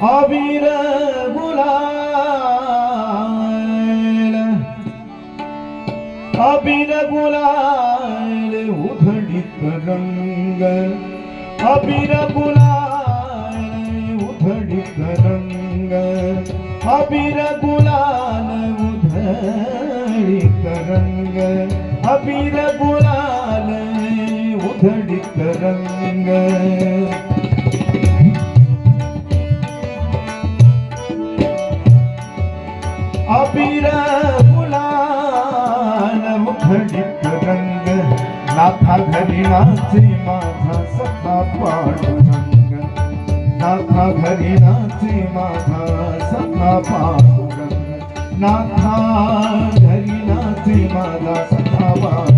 અબીર ગુલાલ અબીર ગુલાલ ઉધડિત રંગ અબીર ગુલાલ ઉધડિત રંગ અબીર ગુલાલ ઉધડિત રંગ અબીર ગુલાલ ઉધડિત રંગ मुखडित रंग नाथा घरी नाचे माझा सखा पाठ रंग नाथा घरी नाचे माझा सखा पाठ रंग नाथा घरी नाचे माझा सखा पाठ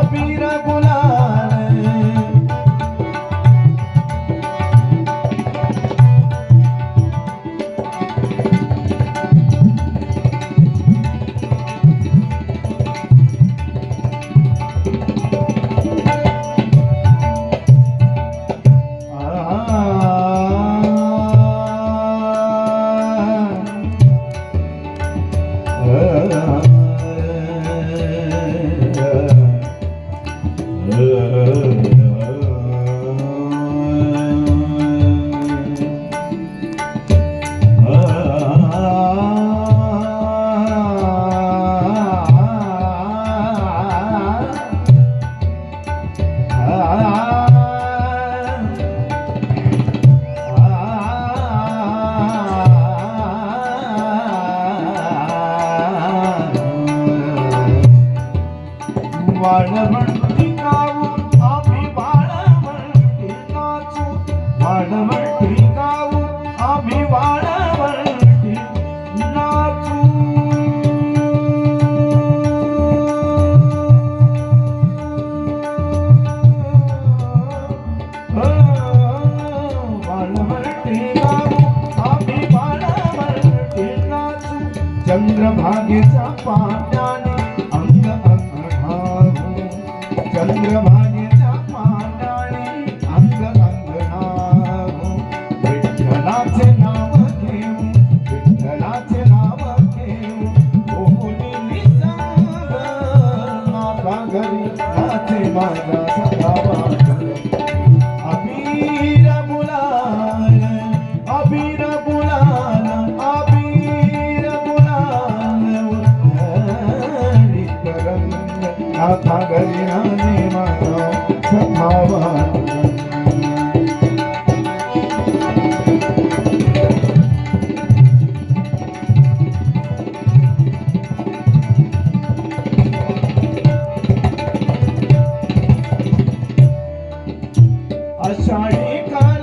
রবিরা গোলা வாழ்வன் चंद्रभागेचा पाण्याने अंग अंगणाहू चंद्रभागेचा पाण्याने अंग अंगणाहू विठ्ठलाचे नाव घेऊ विठ्ठलाचे नाव घेऊ ओहोनी सांग माता घरी नाचे माझा सदा આખા ગરીણાને મારો સખાવા અષાઢી કા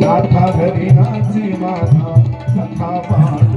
गाथा घरी नाची माथा सखा पाणी